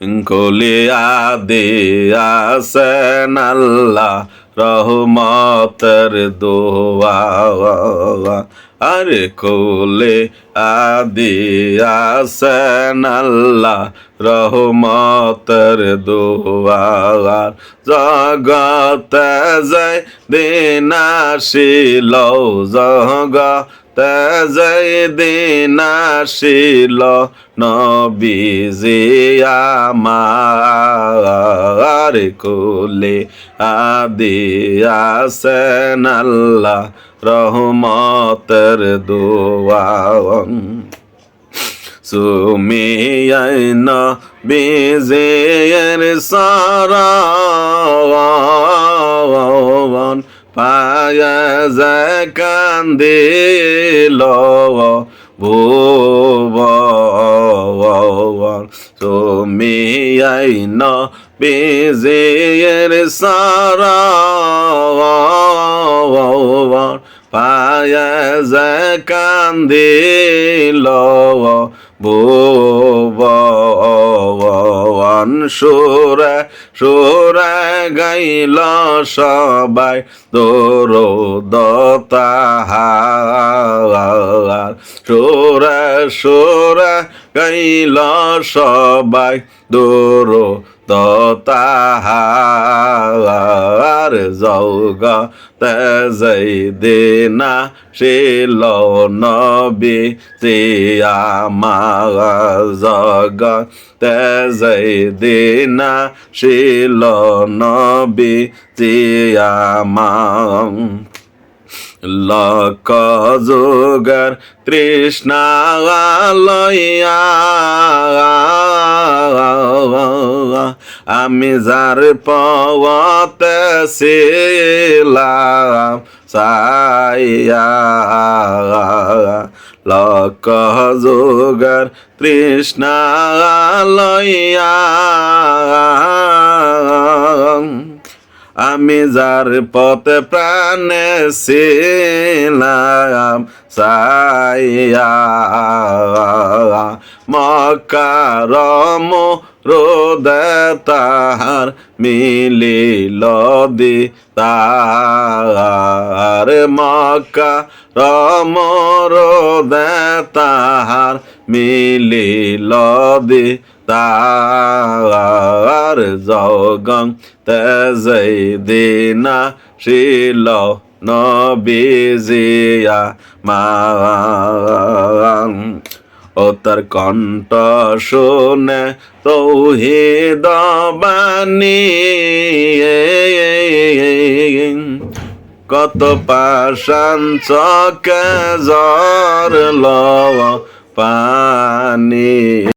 কলিয়া দিয়াছেন আল্লাহ রহমতের দোয়া। আরে কোলে আদিয়াছেন আল্লাহ রহমতের দোয়ার জগতে যাই দিন আসিল, জগতে যাই দিন আসিল নবীজি আমার কোলে আদিয়াছেন আল্লাহ রহমতের দোয়ান সুমিয়াইন বিজের সারান পায়া কান্দিল ভুবন সুমিয়াইন বিজের সারান পায়া কান্দিল ভুবন সুরে সুর গাইল সবাই তোর দতাহার সুর সুর গাইল সবাই তোর দতাহার যৌগ তেজই দিনা শিল নবী আমার জগ তেজই দিনা শিল নবী আমার লক যোগার তৃষ্ণা লইয়া আমি যার পওয়াতে সাইয়া লক যোগার তৃষ্ণা লইয়া আমি যার পথে প্রাণে ছিলাম সাইয়া মকারম রোদে তাহার মিলিল দি তাহার মকা রম রোদে তাহার মিলিল দি তার জগং তেজই দিনা শিল নবীজিয়া মান ও তার কণ্ঠ শুনে তৌহিদ বাণী। কত পাশান চকে জ্বর ল পানি